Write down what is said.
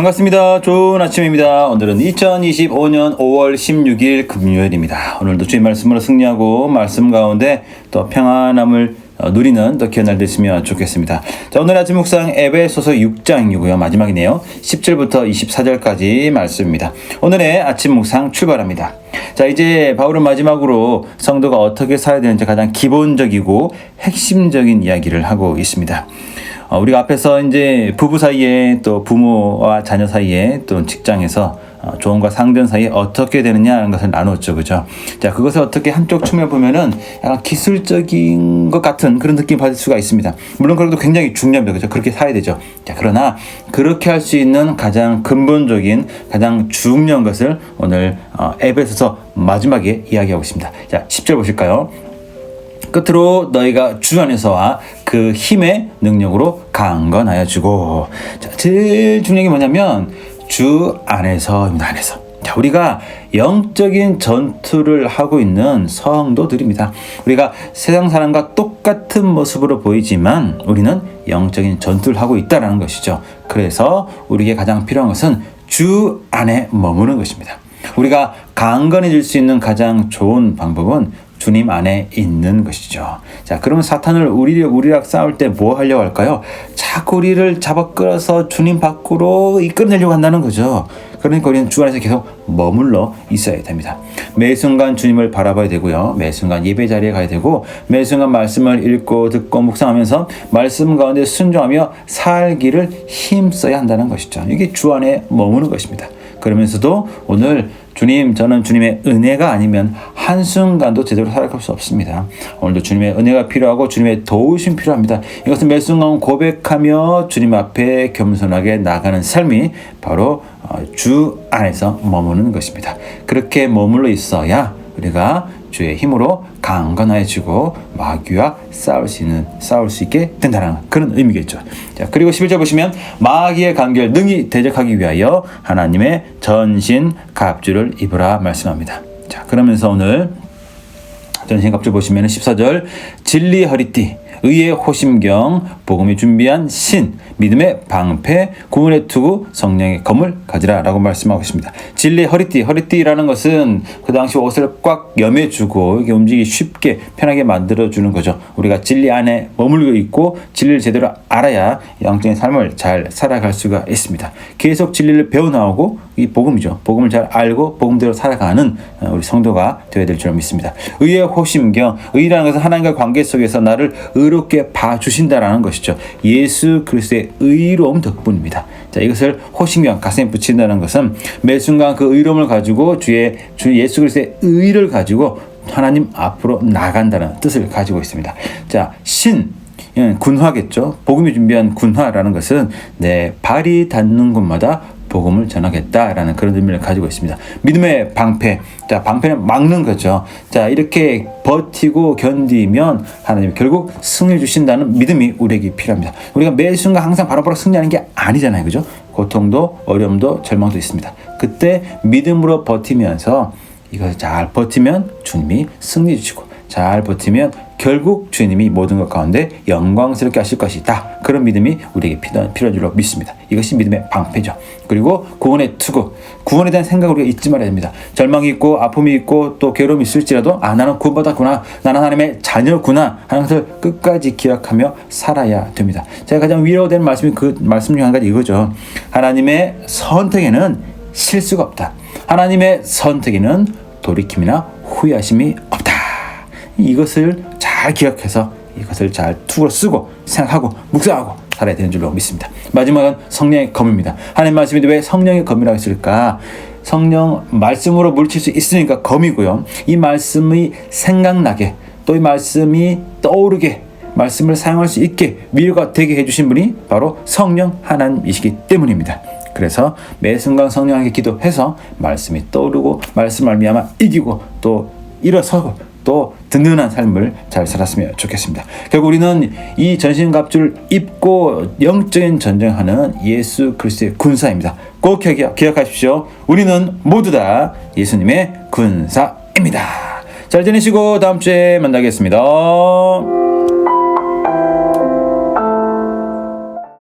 반갑습니다. 좋은 아침입니다. 오늘은 2025년 5월 16일 금요일입니다. 오늘도 주의 말씀으로 승리하고 말씀 가운데 또 평안함을 어, 누리는 또 귀한 날 됐으면 좋겠습니다. 자, 오늘 아침 묵상 에베소서 6장이고요. 마지막이네요. 10절부터 24절까지 말씀입니다. 오늘의 아침 묵상 출발합니다. 자, 이제 바울은 마지막으로 성도가 어떻게 살아야 되는지 가장 기본적이고 핵심적인 이야기를 하고 있습니다. 어, 우리가 앞에서 이제 부부 사이에 또 부모와 자녀 사이에 또 직장에서 어, 조언과 상전 사이에 어떻게 되느냐는 것을 나눴죠, 그죠? 자, 그것을 어떻게 한쪽 측면 보면은 약간 기술적인 것 같은 그런 느낌 받을 수가 있습니다. 물론 그래도 굉장히 중요합니다, 그죠? 그렇게 살야 되죠. 자, 그러나 그렇게 할 수 있는 가장 근본적인 가장 중요한 것을 오늘 어, 앱에서 마지막에 이야기하고 있습니다. 자, 10절 보실까요? 끝으로 너희가 주 안에서와 그 힘의 능력으로 강건하여 주고 자, 제일 중요한 게 뭐냐면 주 안에서입니다. 안에서. 자, 우리가 영적인 전투를 하고 있는 성도들입니다. 우리가 세상 사람과 똑같은 모습으로 보이지만 우리는 영적인 전투를 하고 있다는 것이죠. 그래서 우리에게 가장 필요한 것은 주 안에 머무는 것입니다. 우리가 강건해질 수 있는 가장 좋은 방법은 주님 안에 있는 것이죠. 자, 그러면 사탄을 우리 우리랑 싸울 때 뭐 하려고 할까요? 자꾸 우리를 잡아 끌어서 주님 밖으로 이끌어내려고 한다는 거죠. 그러니까 우리는 주 안에서 계속 머물러 있어야 됩니다. 매 순간 주님을 바라봐야 되고요. 매 순간 예배 자리에 가야 되고 매 순간 말씀을 읽고 듣고 묵상하면서 말씀 가운데 순종하며 살기를 힘써야 한다는 것이죠. 이게 주 안에 머무는 것입니다. 그러면서도 오늘 주님, 저는 주님의 은혜가 아니면 한순간도 제대로 살아갈 수 없습니다. 오늘도 주님의 은혜가 필요하고 주님의 도우심 필요합니다. 이것은 매 순간 고백하며 주님 앞에 겸손하게 나가는 삶이 바로 어, 주 안에서 머무는 것입니다. 그렇게 머물러 있어야 우리가 주의 힘으로 강건해지고 마귀와 싸울 수 있는 싸울 수 있게 된다는 그런 의미겠죠. 자, 그리고 11절 보시면 마귀의 간결 능히 대적하기 위하여 하나님의 전신 갑주를 입으라 말씀합니다. 자, 그러면서 오늘 전신 갑주 보시면 14절 진리 허리띠 의의 호심경, 복음이 준비한 신, 믿음의 방패, 구원의 투구, 성령의 검을 가지라 라고 말씀하고 있습니다. 진리의 허리띠, 허리띠라는 것은 그 당시 옷을 꽉 여매주고 이게 움직이기 쉽게 편하게 만들어주는 거죠. 우리가 진리 안에 머물고 있고 진리를 제대로 알아야 영적인 삶을 잘 살아갈 수가 있습니다. 계속 진리를 배워나오고 이 복음이죠. 복음을 잘 알고 복음대로 살아가는 어, 우리 성도가 되어야 될 줄 믿습니다. 의의 호심경, 의라는 것은 하나님과 관계 속에서 나를 의 의롭게 봐주신다라는 것이죠. 예수 그리스도의 의로움 덕분입니다. 자, 이것을 호신경 가슴에 붙인다는 것은 매 순간 그 의로움을 가지고 주의 주 예수 그리스도의 의를 가지고 하나님 앞으로 나간다는 뜻을 가지고 있습니다. 자, 신 군화겠죠. 복음이 준비한 군화라는 것은 내 발이 닿는 곳마다 복음을 전하겠다라는 그런 의미를 가지고 있습니다. 믿음의 방패. 자, 방패는 막는 거죠. 자, 이렇게 버티고 견디면 하나님 결국 승리 주신다는 믿음이 우리에게 필요합니다. 우리가 매 순간 항상 바로바로 승리하는 게 아니잖아요. 그죠? 고통도 어려움도 절망도 있습니다. 그때 믿음으로 버티면서 이것을 잘 버티면 주님이 승리 주시고 잘 버티면 결국 주님이 모든 것 가운데 영광스럽게 하실 것이다. 그런 믿음이 우리에게 필요한, 줄로 믿습니다. 이것이 믿음의 방패죠. 그리고 구원의 투구. 구원에 대한 생각을 우리가 잊지 말아야 됩니다. 절망이 있고 아픔이 있고 또 괴로움이 있을지라도 아 나는 구원받았구나. 나는 하나님의 자녀구나 하는 것을 끝까지 기억하며 살아야 됩니다. 제가 가장 위로되는 말씀이 그 말씀 중 한 가지 이거죠. 하나님의 선택에는 실수가 없다. 하나님의 선택에는 돌이킴이나 후회하심이. 이것을 잘 기억해서 이것을 잘 투로 쓰고 생각하고 묵상하고 살아야 되는 줄로 믿습니다. 마지막은 성령의 검입니다. 하나님 말씀인데 왜 성령의 검이라고 했을까? 성령 말씀으로 물칠 수 있으니까 검이고요. 이 말씀이 생각나게 또 이 말씀이 떠오르게 말씀을 사용할 수 있게 위로가 되게 해주신 분이 바로 성령 하나님이시기 때문입니다. 그래서 매 순간 성령에게 기도해서 말씀이 떠오르고 말씀 말미암아 이기고 또 일어서고 또 든든한 삶을 잘 살았으면 좋겠습니다. 결국 우리는 이 전신갑주를 입고 영적인 전쟁하는 예수 그리스도의 군사입니다. 꼭 기억하십시오. 우리는 모두 다 예수님의 군사입니다. 잘 지내시고 다음 주에 만나겠습니다.